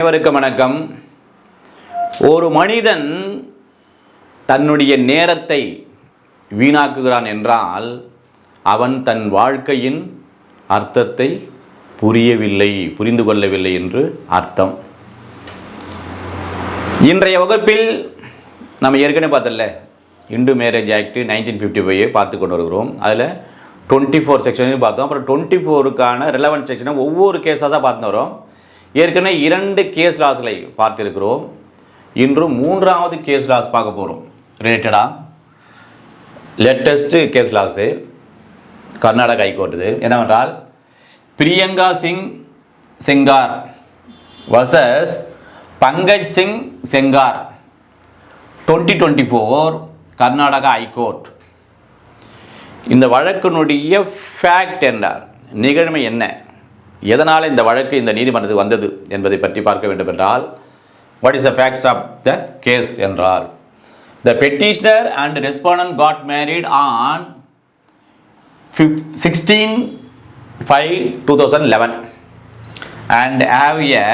அனைவருக்கும் வணக்கம். ஒரு மனிதன் தன்னுடைய நேரத்தை வீணாக்குகிறான் என்றால் அவன் தன் வாழ்க்கையின் அர்த்தத்தை புரியவில்லை புரிந்து கொள்ளவில்லை என்று அர்த்தம். இன்றைய வகுப்பில் நம்ம ஏற்கனவே பார்த்தல Hindu marriage act nineteen fifty five பார்த்து கொண்டு வருகிறோம். அதில் டுவெண்ட்டி ஃபோர் செக்ஷனையும் பார்த்தோம். அப்புறம் டுவெண்ட்டி ஃபோருக்கான ரிலவெண்ட் செக்ஷனை ஒவ்வொரு கேஸாக தான் பார்த்து வரோம் ஏற்கனவே இரண்டு கேஸ் லாஸ்களை பார்த்திருக்கிறோம். இன்று மூன்றாவது கேஸ் லாஸ் பார்க்க போகிறோம் ரிலேட்டடாக லேட்டஸ்ட்டு கேஸ் லாஸு கர்நாடகா ஹைகோர்ட்டுது. என்னவென்றால் Priyanka Singh Sengar versus Pankaj Singh Sengar twenty twenty four Karnataka high court. இந்த வழக்கினுடைய ஃபேக்ட் என்றார் நிகழ்மை என்ன? எதனால் இந்த வழக்கு இந்த நீதிமன்றத்துக்கு வந்தது என்பதை பற்றி பார்க்க வேண்டும் என்றால் what is the facts of the case என்றால் the petitioner and respondent got married on sixteen five two thousand eleven and have a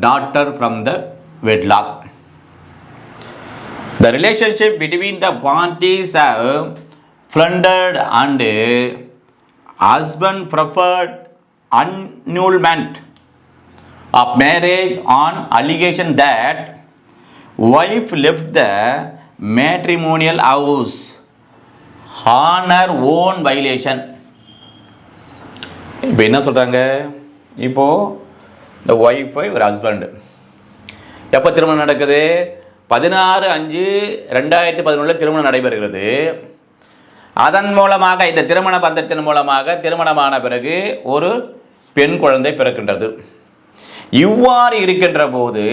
daughter from the wedlock The relationship between the parties have floundered and husband preferred annulment of marriage on allegation that wife left the matrimonial house. On her own violation. இப்போ என்ன சொல்கிறாங்க இப்போது இந்த wife ஒரு husband எப்போ திருமணம் நடக்குது? பதினாறு அஞ்சு ரெண்டாயிரத்தி பதினொன்றில் திருமணம் நடைபெறுகிறது. அதன் மூலமாக இந்த திருமண பந்தத்தின் மூலமாக திருமணமான பிறகு ஒரு பெண் குழந்தை பிறக்கின்றது. இவ்வாறு இருக்கின்ற போது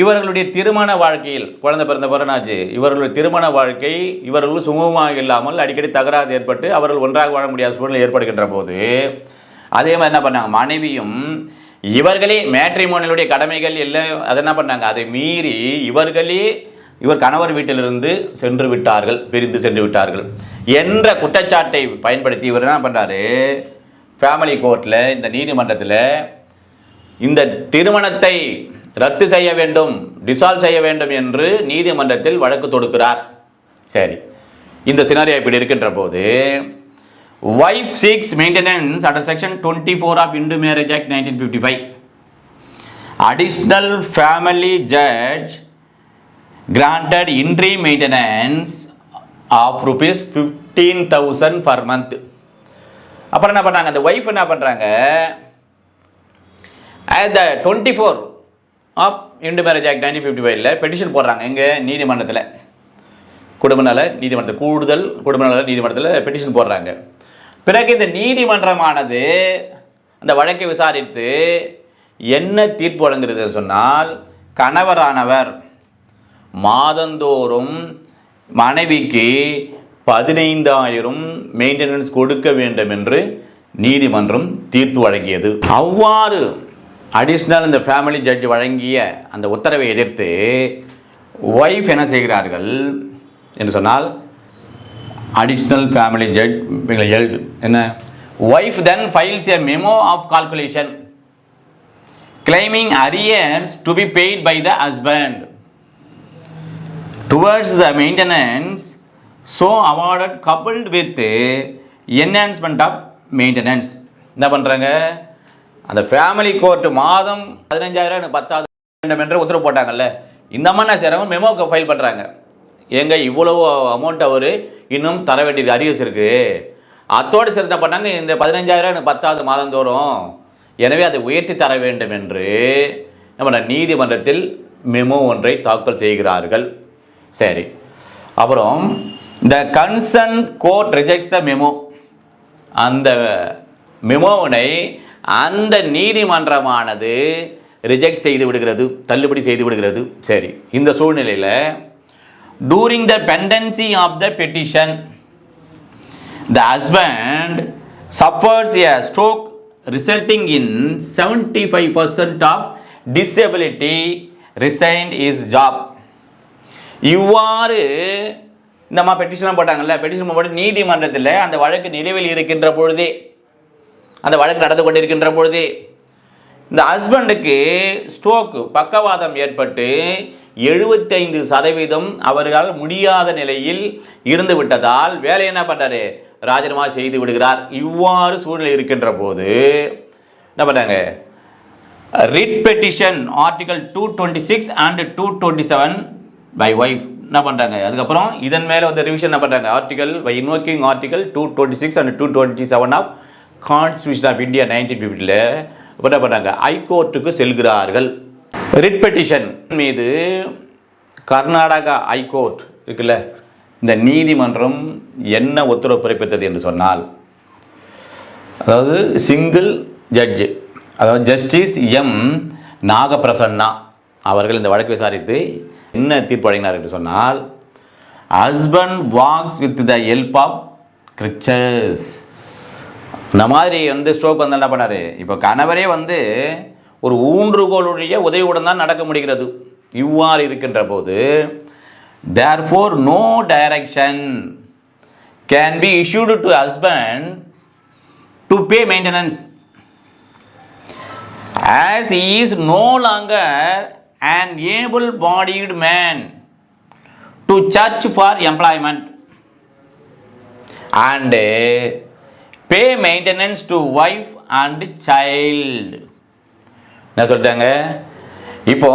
இவர்களுடைய திருமண வாழ்க்கையில் குழந்தை பிறந்த பிறனாச்சு இவர்களுடைய திருமண வாழ்க்கை இவர்கள் சுமூகமாக இல்லாமல் அடிக்கடி தகராறு ஏற்பட்டு அவர்கள் ஒன்றாக வாழ முடியாத சூழ்நிலை ஏற்படுகின்ற போது அதே மாதிரி என்ன பண்ணாங்க? மனைவியும் இவர்களே மேட்ரிமோனியலுடைய கடமைகள் எல்லாம் அதை என்ன பண்ணாங்க? அதை மீறி இவர்களே இவர் கணவர் வீட்டிலிருந்து சென்று விட்டார்கள் பிரிந்து சென்று விட்டார்கள் என்ற குற்றச்சாட்டை பயன்படுத்தி இவர் என்ன பண்ணுறாரு ஃபேமிலி கோர்ட்டில் இந்த நீதிமன்றத்தில் இந்த திருமணத்தை ரத்து செய்ய வேண்டும் டிசால்வ் செய்ய வேண்டும் என்று நீதிமன்றத்தில் வழக்கு தொடுக்கிறார் சரி இந்த சினாரியா இப்படி இருக்கின்ற போது wife seeks maintenance under section twenty four of Hindu marriage act nineteen fifty five additional family judge granted interim maintenance of rupees fifteen thousand per month அப்புறம் என்ன பண்ணாங்க அந்த ஒய்ஃப் என்ன பண்ணுறாங்க the twenty four of Hindu marriage act nineteen fifty ஃபைவ்ல petition போடுறாங்க. எங்கே? நீதிமன்றத்தில். குடும்ப நல நீதிமன்றத்தில். கூடுதல் குடும்ப நல நீதிமன்றத்தில் பெட்டிஷன் போடுறாங்க. பிறகு இந்த நீதிமன்றமானது அந்த வழக்கை விசாரித்து என்ன தீர்ப்பு வழங்குறது சொன்னால் கணவரானவர் மாதந்தோறும் மனைவிக்கு பதினைந்தாயிரம் மெயின்டெனன்ஸ் கொடுக்க வேண்டும் என்று நீதிமன்றம் தீர்ப்பு வழங்கியது. அவ்வாறு அடிஷ்னல் இந்த ஃபேமிலி ஜட்ஜ் வழங்கிய அந்த உத்தரவை எதிர்த்து ஒய்ஃப் என்ன செய்கிறார்கள் என்று சொன்னால் அடிஷ்னல் ஃபேமிலி ஜட்ஜ் எழுது. என்ன? Wife then files a memo of calculation claiming arrears to be paid by the husband towards the maintenance so awarded coupled with enhancement of maintenance என்ன பண்ணுறாங்க அந்த ஃபேமிலி கோர்ட்டு மாதம் பதினஞ்சாயிரம் எனக்கு பத்தாவது வேண்டும் என்று உத்தரவு போட்டாங்கல்ல. இந்த மாதிரி என்ன செய்கிறவங்க மெமோக்கு ஃபைல் பண்ணுறாங்க ஏங்க இவ்வளவு அமௌண்ட் அவர் இன்னும் தர வேண்டியது அரியஸ் இருக்குது அத்தோடு சேர்த்து என்ன பண்ணாங்க? இந்த பதினஞ்சாயிரம் எனக்கு பத்தாவது மாதந்தோறும் எனவே அதை உயர்த்தி தர வேண்டும் என்று நம்ம நீதிமன்றத்தில் மெமோ ஒன்றை தாக்கல் செய்கிறார்கள். சரி. அப்புறம் the concern court rejects the memo அந்த மெமோவினை அந்த நீதிமன்றமானது ரிஜெக்ட் செய்து விடுகிறது தள்ளுபடி செய்து விடுகிறது. சரி இந்த சூழ்நிலையில் during the pendency of the petition the husband suffers a stroke resulting in seventy five percent of disability resigned his job இவ்வாறு இந்த மாதிரி பெட்டிஷன் போட்டாங்கல்ல பெட்டிஷன் போட்டு நீதிமன்றத்தில் அந்த வழக்கு நிலுவையில் இருக்கின்ற பொழுதே அந்த வழக்கு நடந்து கொண்டிருக்கின்ற பொழுதே இந்த ஹஸ்பண்டுக்கு ஸ்ட்ரோக்கு பக்கவாதம் ஏற்பட்டு எழுபத்தைந்து சதவீதம் அவர்களால் முடியாத நிலையில் இருந்து விட்டதால் வேலை என்ன பண்ணுறாரு ராஜினாமா செய்து விடுகிறார். இவ்வாறு சூழ்நிலை இருக்கின்ற போது என்ன பண்ணாங்க writ petition article two twenty six and two twenty seven by wife என்ன பண்ணுறாங்க அதுக்கப்புறம் இதன் மேலே வந்து ரிவிஷன் என்ன பண்ணுறாங்க article by invoking article two twenty six and two twenty seven of constitution of India nineteen ஃபிஃப்டியில் என்ன பண்ணுறாங்க ஹைகோர்ட்டுக்கு செல்கிறார்கள். ரிட் பெட்டிஷன் மீது கர்நாடகா ஹைகோர்ட் இருக்குல்ல இந்த நீதிமன்றம் என்ன உத்தரவு பிறப்பித்தது என்று சொன்னால் அதாவது சிங்கிள் ஜட்ஜு அதாவது ஜஸ்டிஸ் எம் நாகப்பிரசன்னா அவர்கள் இந்த வழக்கு விசாரித்து என்ன தீர்ப்பு வழங்கினார் என்று சொன்னால் husband walks with the help of crutches இந்த மாதிரி வந்து ஸ்ட்ரோக் வந்து என்ன பண்ணார்? இப்போ கணவரே வந்து ஒரு ஊன்றுகோளுடைய உதவியுடன் தான் நடக்க முடிகிறது. இவ்வாறு இருக்கின்ற போது therefore no direction can be issued to husband to pay maintenance as is no longer an able bodied man to search for employment. And pay maintenance to wife and child. என்ன சொல்லிட்டாங்க? இப்போ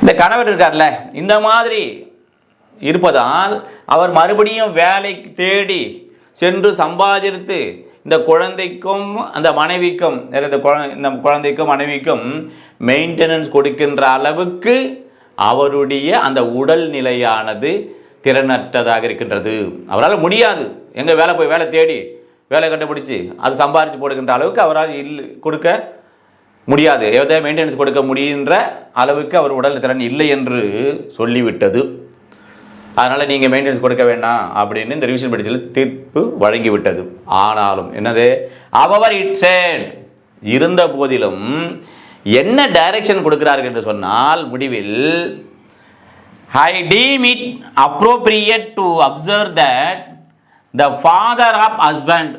இந்த கணவர் இருக்கார்ல இந்த மாதிரி இருப்பதால் அவர் மறுபடியும் வேலை தேடி சென்று சம்பாதித்து இந்த குழந்தைக்கும் அந்த மனைவிக்கும் இந்த இந்த குழந்தைக்கும் மனைவிக்கும் மெயின்டெனன்ஸ் கொடுக்கின்ற அளவுக்கு அவருடைய அந்த உடல் நிலையானது திறனற்றதாக இருக்கின்றது. அவரால் முடியாது. எங்கே வேலை போய் வேலை தேடி வேலை கண்டுபிடிச்சி அது சம்பாரித்து போடுகின்ற அளவுக்கு அவரால் இல்லை கொடுக்க முடியாது. எதை மெயின்டெனன்ஸ் கொடுக்க முடிகின்ற அளவுக்கு அவர் உடல் திறன் இல்லை என்று சொல்லிவிட்டது. அதனால் நீங்கள் மெயின்டெனன்ஸ் கொடுக்க வேண்டாம் அப்படின்னு இந்த ரிவிஷன் படிச்சில் தீர்ப்பு வழங்கிவிட்டது. ஆனாலும் என்னது? அவர் இட் சேட். இருந்த போதிலும் என்ன டைரக்ஷன் கொடுக்கிறார்கள் என்று சொன்னால் முடிவில் I deem it appropriate to observe that the father of husband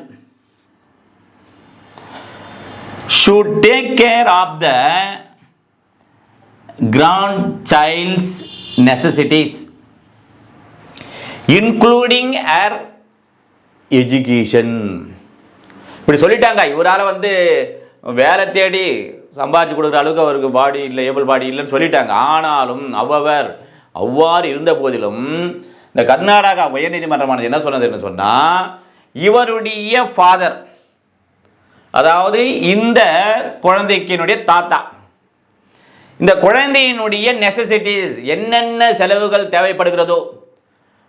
should take care of the grand child's necessities including her education இப்படி சொல்லிட்டாங்க. இவரால் வந்து வேலை தேடி சம்பாதிச்சு கொடுக்குற அளவுக்கு அவருக்கு பாடி இல்லை ஏபிள் பாடி இல்லைன்னு சொல்லிட்டாங்க. ஆனாலும் அவ்வவர் அவ்வாறு இருந்த போதிலும் இந்த கர்நாடகா உயர்நீதிமன்றமானது என்ன சொன்னதுன்னு சொன்னால் இவருடைய ஃபாதர் அதாவது இந்த குழந்தைக்கினுடைய தாத்தா இந்த குழந்தையினுடைய நெசசிட்டிஸ் என்னென்ன செலவுகள் தேவைப்படுகிறதோ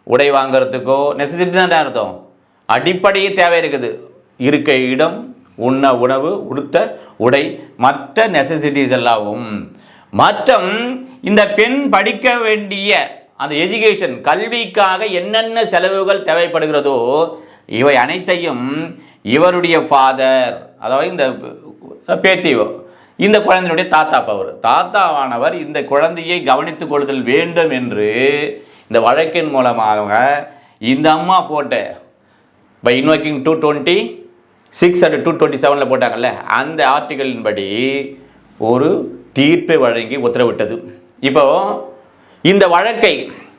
உடை வாங்கிறதுக்கோ நெசசிட்டின்னு அர்த்தம்? அடிப்படையே தேவை இருக்குது. இருக்க இடம் உண்ண உணவு உடுத்த உடை மற்ற நெசசிட்டிஸ் எல்லாவும். மற்றும் இந்த பெண் படிக்க வேண்டிய அந்த எஜுகேஷன் கல்விக்காக என்னென்ன செலவுகள் தேவைப்படுகிறதோ இவை அனைத்தையும் இவருடைய ஃபாதர் அதாவது இந்த பேத்தியோ இந்த குழந்தையுடைய தாத்தா பவர் தாத்தாவானவர் இந்த குழந்தையை கவனித்துக் கொள்ளுதல் வேண்டும் என்று இந்த வழக்கின் மூலமாக இந்த அம்மா போட்ட by invoking two twenty six and two twenty செவனில் போட்டாங்கல்ல அந்த ஆர்டிகளின் படி ஒரு தீர்ப்பை வழங்கி உத்தரவிட்டது. இப்போ இந்த வழக்கை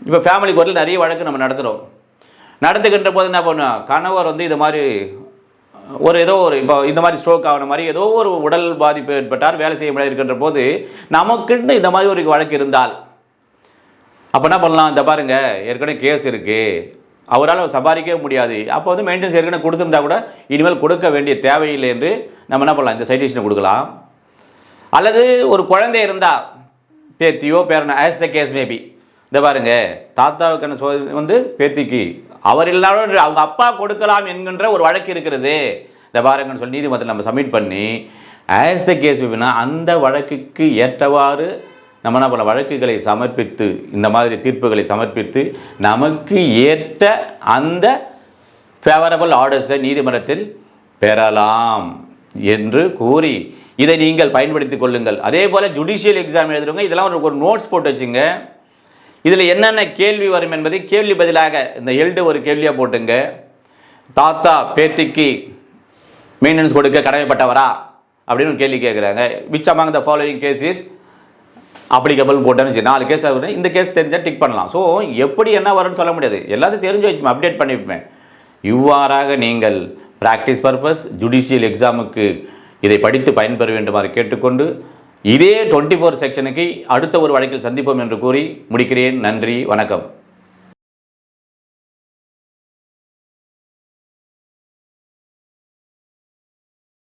இப்போ ஃபேமிலி கோர்ட்டில் நிறைய வழக்கு நம்ம நடத்துகிறோம் நடந்துக்கின்ற போது என்ன பண்ணுவோம் கணவர் வந்து இது மாதிரி ஒரு ஏதோ ஒரு இப்போ இந்த மாதிரி ஸ்ட்ரோக் ஆகின மாதிரி ஏதோ ஒரு உடல் பாதிப்பு ஏற்பட்டார் வேலை செய்ய முடியாது இருக்கின்ற போது நமக்குன்னு இந்த மாதிரி ஒரு வழக்கு இருந்தால் அப்போ என்ன பண்ணலாம்? இந்த பாருங்கள் ஏற்கனவே கேஸ் இருக்குது அவரால் சம்பாதிக்கவே முடியாது. அப்போ வந்து மெயின்டெனன்ஸ் ஏற்கனவே கொடுத்துருந்தா கூட இனிமேல் கொடுக்க வேண்டிய தேவையில்லை என்று நம்ம என்ன பண்ணலாம்? இந்த சைட்டேஷனை கொடுக்கலாம். அல்லது ஒரு குழந்தை இருந்தால் பேத்தியோ பேரனா ஆஸ் த கேஸ் மேபி இந்த பாருங்க. தாத்தாவுக்கான சொ வந்து பேத்திக்கு அவர் இல்லாமல் அவங்க அப்பா கொடுக்கலாம் என்கின்ற ஒரு வழக்கு இருக்கிறது. இந்த பாருங்கன்னு சொல்லி நீதிமன்றத்தில் நம்ம சப்மிட் பண்ணி ஆஸ் த கேஸ் மேபினா அந்த வழக்குக்கு ஏற்றவாறு நம்ம என்ன பண்ண வழக்குகளை சமர்ப்பித்து இந்த மாதிரி தீர்ப்புகளை சமர்ப்பித்து நமக்கு ஏற்ற அந்த ஃபேவரபிள் ஆர்டர்ஸை நீதிமன்றத்தில் பெறலாம் என்று கூறி இதை நீங்கள் பயன்படுத்திக் கொள்ளுங்கள். அதே போல் ஜுடிஷியல் எக்ஸாம் எழுதுறவங்க இதெல்லாம் ஒரு ஒரு நோட்ஸ் போட்டு வச்சுங்க. இதில் என்னென்ன கேள்வி வரும் என்பதை கேள்வி பதிலாக இந்த எல்டு ஒரு கேள்வியாக போட்டுங்க. தாத்தா பேத்திக்கு மெயின்டெனன்ஸ் கொடுக்க கடமைப்பட்டவரா? அப்படின்னு ஒரு கேள்வி கேட்குறாங்க which among the following cases applicable போட்டேன்னு வச்சு நாலு கேஸ் ஆகுது இந்த கேஸ் தெரிஞ்சால் டிக் பண்ணலாம். ஸோ எப்படி என்ன வரும்னு சொல்ல முடியாது. எல்லாத்தையும் தெரிஞ்சு வச்சு அப்டேட் பண்ணிப்பேன். இவ்வாறாக நீங்கள் ப்ராக்டிஸ் பர்பஸ் ஜுடிஷியல் எக்ஸாமுக்கு இதை படித்து பயன்பெற வேண்டுமாறு கேட்டுக்கொண்டு இதே டுவெண்ட்டி ஃபோர் செக்ஷனுக்கு அடுத்த ஒரு வழக்கில் சந்திப்போம் என்று கூறி முடிக்கிறேன். நன்றி வணக்கம்.